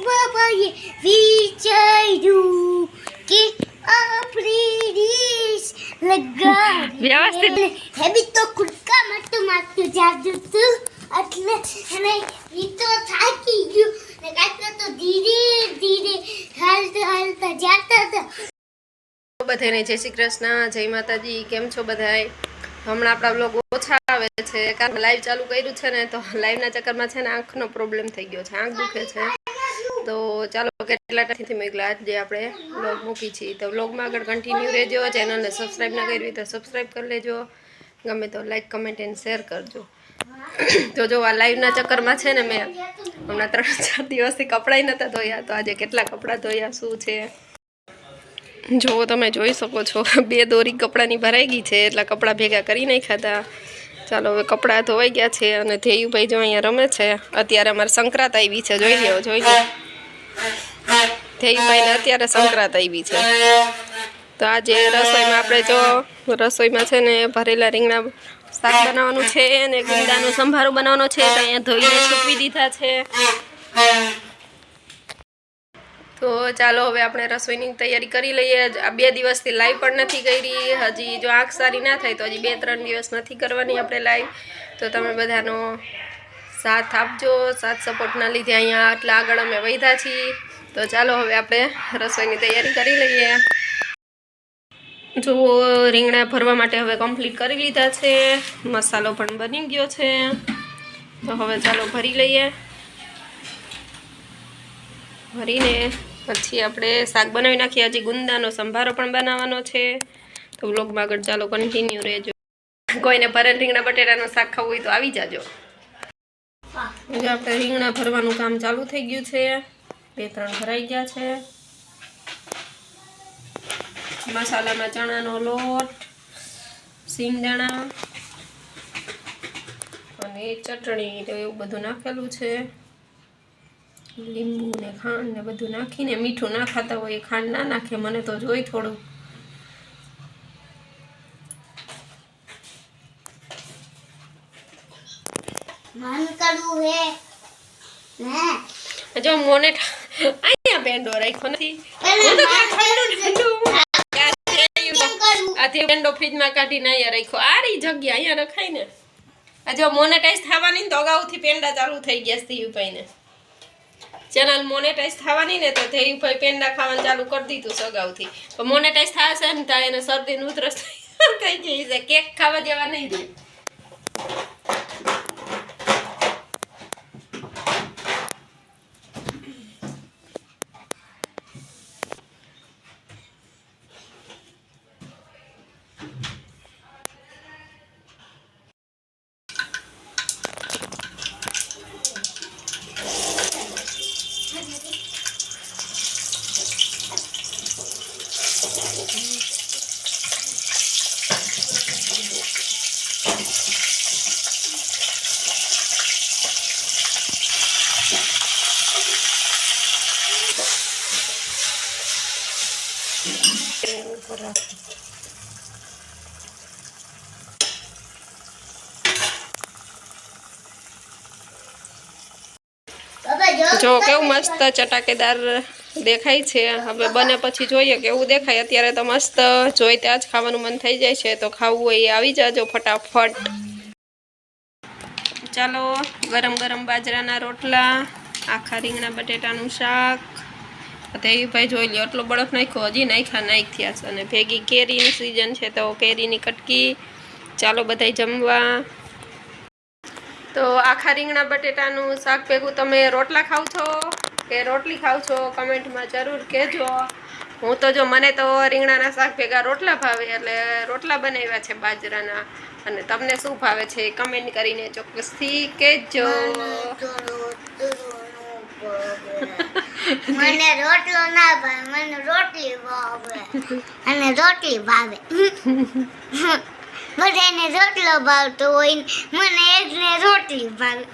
બાબાએ વિચાર્યું કે આપણી રીસ લગાડી વ્યવસ્થિત. હેબી તો કુડકા માટું માટું જાતું તું એટલે અને ઈ તો થાકી ગયું ને કાકા તો ધીરે ધીરે હાલતા હાલતા જાતા હતા બધાને જય શ્રી કૃષ્ણ જય માતાજી કેમ છો બધાય હમણાં આપણા બ્લોગ ઓછા આવે છે કારણ લાઈવ ચાલુ કર્યું છે ને તો લાઈવના ચક્કરમાં છે ને આંખનો પ્રોબ્લેમ થઈ ગયો છે આંખ દુખે છે તો ચાલો કેટલા ટાઈમથી મેં આજે આપણે બ્લોગ મૂકી છીએ તો બ્લોગમાં આગળ કન્ટિન્યુ રહેજો ચેનલને સબસ્ક્રાઈબ ના કરી તો સબસ્ક્રાઈબ કરી લેજો. ગમે તો લાઈક કમેન્ટ એન્ડ શેર કરજો. તો જો આ લાઈવના ચક્કરમાં છે ને મેં હમણાં ત્રણ ચાર દિવસથી કપડાં નહોતા ધોયા, તો આજે કેટલા કપડાં ધોયા, શું છે? જુઓ તમે જોઈ શકો છો. બે દોરી કપડાની ભરાઈ ગઈ છે, એટલા કપડાં ભેગા કરી નાખ્યા ખાતા ચાલો હવે કપડાં ધોવાઈ ગયા છે અને ધેયુભાઈ જો અહીંયા રમે છે, અત્યારે અમારે સંક્રાંત આવી છે, જોઈ લો જોઈ લો ધેયુભાઈને અત્યારે સંક્રાંત આવી છે. તો આજે રસોઈમાં આપણે જો રસોઈમાં છે ને ભરેલા રીંગણા શાક બનાવવાનું છે અને ગુંદાનો સંભારો બનાવવાનો છે, તો અહીંયા ધોઈને સૂકવી દીધા છે. તો ચાલો હવે આપણે રસોઈની તૈયારી કરી લઈએ. આ બે દિવસથી લાઈવ પણ નથી કરી. હજી જો આંખ સારી ના થાય તો હજી બે ત્રણ દિવસ નથી કરવાની આપણે લાઈવ. તો તમે બધાનો સાથ આપજો, સાથ સપોર્ટના લીધે અહીંયા આટલા આગળ અમે વધ્યા છીએ. તો ચાલો હવે આપણે રસોઈની તૈયારી કરી લઈએ. જો રીંગણા ભરવા માટે હવે કમ્પ્લીટ કરી લીધા છે. મસાલો પણ બની ગયો છે. તો હવે ચાલો ભરી લઈએ. ભરીને પછી આપણે શાક બનાવી નાખીએ. હજી ગુંદાનો સંભારો પણ બનાવવાનો છે. તો બ્લોગમાં આગળ ચાલો કન્ટિન્યુ રહેજો. કોઈને ભરેલ રીંગણા બટેટાનું શાક ખાવું હોય તો આવી જાજો. હવે આપણે રીંગણા ભરવાનું કામ ચાલુ થઈ ગયું છે. બે ત્રણ ભરાઈ ગયા છે. મસાલામાં ચણાનો લોટ સિંગદાણા અને ચટણી તો એવું બધું નાખેલું છે. લીંબુ ને ખાંડ ને બધું નાખીને મીઠું ના ખાતા હોય એ ખાંડ ના નાખે, મને તો જોઈ થોડું. મન કરવું હે. ને? જો મોને અહીંયા પેંડો રાખ્યો નથી. હું આથી પેંડો ફ્રીજમાં કાઢીને અહીંયા રાખ્યો. આ રહી જગ્યા અહીંયા રખાય ને. આ જો મોનેટાઈઝ થવાની તો અગાઉથી પેંડા ચાલુ થઈ ગયા ધીયુભાઈને ચેનલ મોનેટાઈઝ થવાની ને તો ધીયુભાઈ પેંડા ખાવાનું ચાલુ કરી દીધું સગાઉથી પણ તો મોનેટાઈઝ થશે ને ત્યાં એને શરદી ને ઉધરસ થઈ ગઈ છે. કેક ખાવા જેવા નહીં દે. જો કેવું મસ્ત ચટાકેદાર દેખાય છે. હવે બને પછી જોઈએ કેવું દેખાય. અત્યારે તો મસ્ત જોઈ ત્યાં જ ખાવાનું મન થઈ જાય છે. તો ખાવું હોય એ આવી જાજો ફટાફટ. ચાલો, ગરમ ગરમ બાજરાના રોટલા, આખા રીંગણા બટેટાનું શાક. ભાઈ જોઈ લ્યો, એટલો બળફ નાખ્યો, હજી નાખ્યા નાખ્યા છે. અને ભેગી કેરીની સિઝન છે તો કેરીની કટકી. ચાલો બધાય જમવા. તો આખા રીંગણા બટેટાનું શાક ભેગું તમે રોટલા ખાવ છો કે રોટલી ખાવ છો, કમેન્ટમાં જરૂર કહેજો. હું તો જો મને તો રીંગણાના શાક ભેગા રોટલા ભાવે એટલે રોટલા બનાવ્યા છે બાજરાના. અને તમને શું ભાવે છે કમેન્ટ કરીને ચોક્કસથી કહેજો. રોટલો ના ભાવે, મને રોટલી ભાવે. અને રોટલી ભાવે. બધાને રોટલો ભાવતો હોય મને એકને રોટલી ભાવે.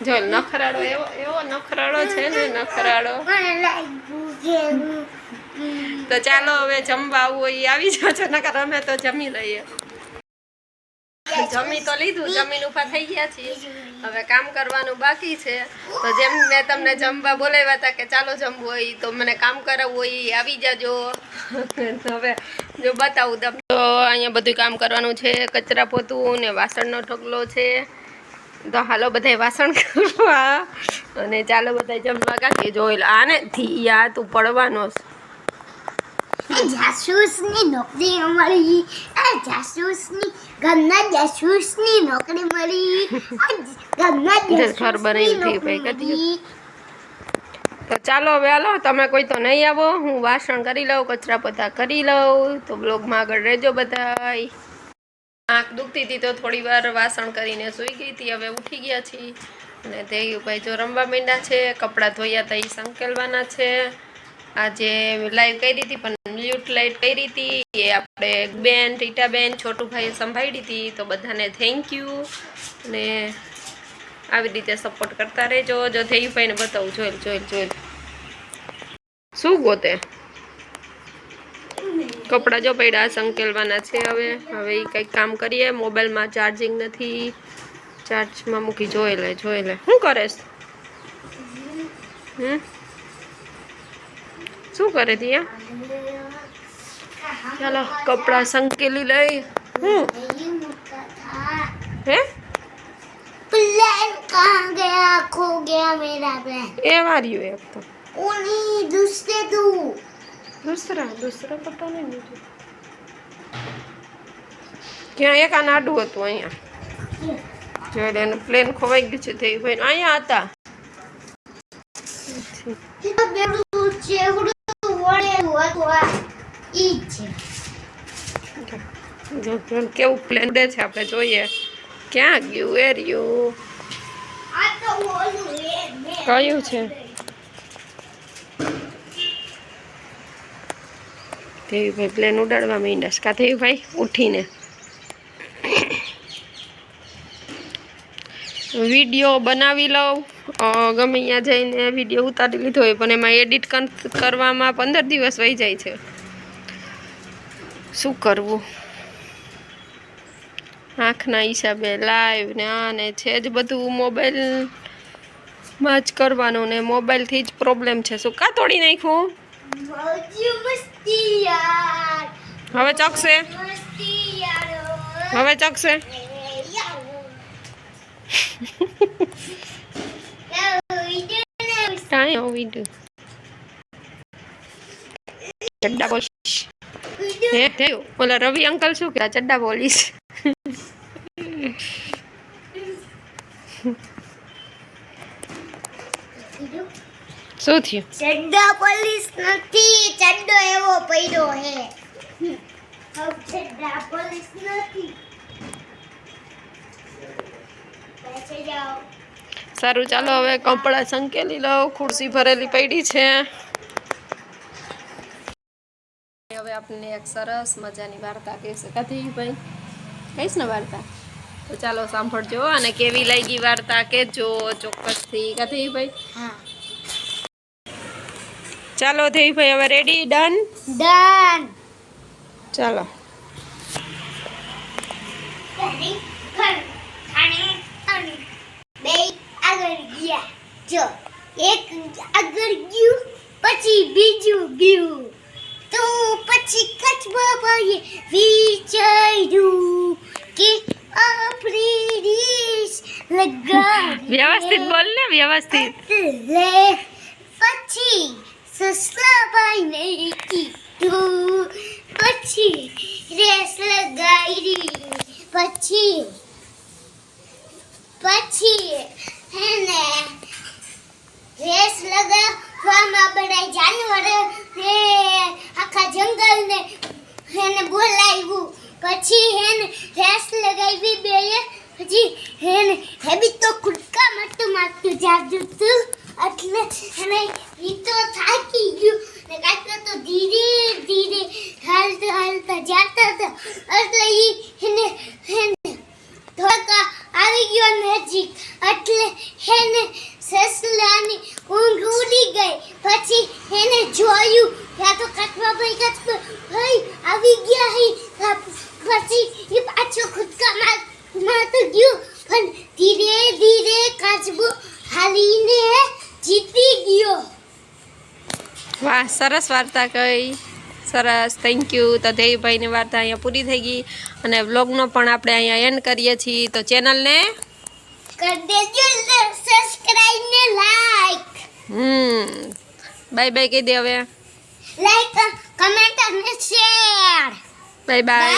જો નખરાળો એવો એવો નખરાળો છે ને હું, તો ચાલો હવે જમવા આવવું હોય આવી જાજો નકર અમે તો જમી લઈએ. જમી તો લીધું જમીન ઊભા થઈ ગયા છીએ. હવે કામ કરવાનું બાકી છે. તો જેમ મેં તમને જમવા બોલાવ્યા હતા કે ચાલો જમવું હોય તો મને કામ કરાવવું હોય આવી જાજો. તો હવે જો બતાવું તમને. તો અહીંયા બધું કામ કરવાનું છે કચરા પોતું ને વાસણનો ઢગલો છે. તો હાલો બધાય વાસણ કરવા. અને ચાલો બધા જમવા કાઢીએ જોઈ આને થી યા તું પડવાનો છે. જાસૂસની નોકરી મળી આ જાસૂસની ઘરના જાસૂસની નોકરી મળી ઘરના ઘર કદી. નોકરી. તો ચાલો હવે હાલો તમે કોઈ તો નહીં આવો હું વાસણ કરી લઉં કચરા પોતા કરી લઉં તો બ્લોગમાં આગળ રહેજો બધાય આંખ દુખતી હતી તો થોડી વાર વાસણ કરીને સૂઈ ગઈ હતી હવે ઉઠી ગયા છીએ અને તે ભાઈ જો રમવા માંડ્યા છે કપડાં ધોયા હતા એ સંકેલવાના છે આજે લાઈવ કરી હતી પણ મ્યુટ લાઈટ કરી હતી. એ આપણે બેન, રીટાબેન, છોટુભાઈએ સંભાળી હતી તો બધાને થેન્ક યુ અને આવી રીતે સપોર્ટ કરતા રહેજો. જો ધૈયુભાઈને બતાવું. જોઈલ જોઈલ જોઈલ શું ગોતે? કપડાં જો પડ્યા, સંકેલવાના છે હવે. હવે એ કંઈક કામ કરીએ. મોબાઈલમાં ચાર્જિંગ નથી. ચાર્જમાં મૂકી જોઈ લે જોઈ લે શું કરેશ હમ? શું કરે તિયા ચાલો કપડાં સંકેલી લઈ હું नहीं मुका था હે प्लान कहाँ गया खो गया मेरा प्लान એ વાર્યું એક તો वो नहीं दूसरे तू દૂસરા દૂસરા પતા નહીં બીજું ક્યાં એક આ નાડું હતું અહીંયા જોઈ લે એનું પ્લેન ખોવાઈ ગયું છે તે ભાઈ અહીંયા હતા હોતું ઈ છે. જો જો કેવું પ્લેન દે છે આપણે જોઈએ. ક્યાં ગયું યુ એ બે કયું છે? દેવીભાઈ પ્લેન ઉડાડવા માંડ્યા કા દેવીભાઈ? ઉઠીને. વીડિયો બનાવી લઉં. ગમે ત્યાં જઈને વીડિયો ઉતારી લીધો હોય પણ એમાં એડિટ કરવામાં પંદર દિવસ વહી જાય છે. શું કરવું? આંખના હિસાબે લાઈવ ને આ ને છે જ બધું મોબાઈલમાં જ કરવાનું ને મોબાઈલથી જ પ્રોબ્લેમ છે. શું કા તોડી નાખ્યું? યાર. હવે ચકશે હવે ચકશે ટાઈમ do. ચડ્ડા બોલીશ. હે થયું ઓલા રવિ અંકલ શું કે ચડ્ડા બોલીશ. શું થયું? ચડ્ડા પોલીસ નથી, ચડ્ડો એવો પડ્યો હે. ચડ્ડા પોલીસ નથી પાછળ જાઓ સારું ચાલો હવે કપડાં સંકેલી લઉં ખુરશી ભરેલી પડી છે. હવે આપણને એક સરસ મજાની વાર્તા કહેશે. કથી ભાઈ કહીશ ને વાર્તા? તો ચાલો સાંભળજો અને કેવી લાગી વાર્તા કહેજો ચોક્કસથી. કથી ભાઈ ચાલો થઈ ભાઈ હવે રેડી ડન ડન ચાલો બે આગળ ગયા જો એક આગળ ગયું પછી બીજું ગયું. તો પછી કચબા ભાઈએ વિચાર્યું કે આપણી રીસ લગાવી વ્યવસ્થિત બોલ ને વ્યવસ્થિત. એટલે પછી સસલાભાઈને કીધું પછી રેસ લગાવી પછી પછી એને રેસ લગાવવામાં બધા જાનવર ને આખા જંગલને એને બોલાવ્યું. પછી એને રેસ લગાવી બે પછી એને હેબી તો કુદકા મારતું મારતું જાજુ હતું. એટલે એને ઈ તો થાકી ગયું ને કાંઈક તો ધીરે ધીરે હાલતા હાલતા જાતા હતા એટલે ઈ એને એને ધોકા આવી ગયો નજીક એટલે એને સસલાની ઊંઘ ઉડી ગઈ પછી એને જોયું. ત્યાં તો કચવા ભાઈ કચવા ભાઈ આવી ગયા હે. પછી એ પાછો ખુદકા માર તો ગયો. પણ ધીરે ધીરે હારીને જીતી ગયો. વાહ સરસ વાર્તા કહી સરસ થેન્ક યુ તો ધેયભાઈની વાર્તા અહીંયા પૂરી થઈ ગઈ. અને વ્લોગનો પણ આપણે અહીંયા એન્ડ કરીએ છીએ. તો ચેનલને કરી દેજો સબસ્ક્રાઇબ ને લાઈક હમ. બાય બાય કહી દે હવે. લાઈક કમેન્ટ અને શેર બાય બાય.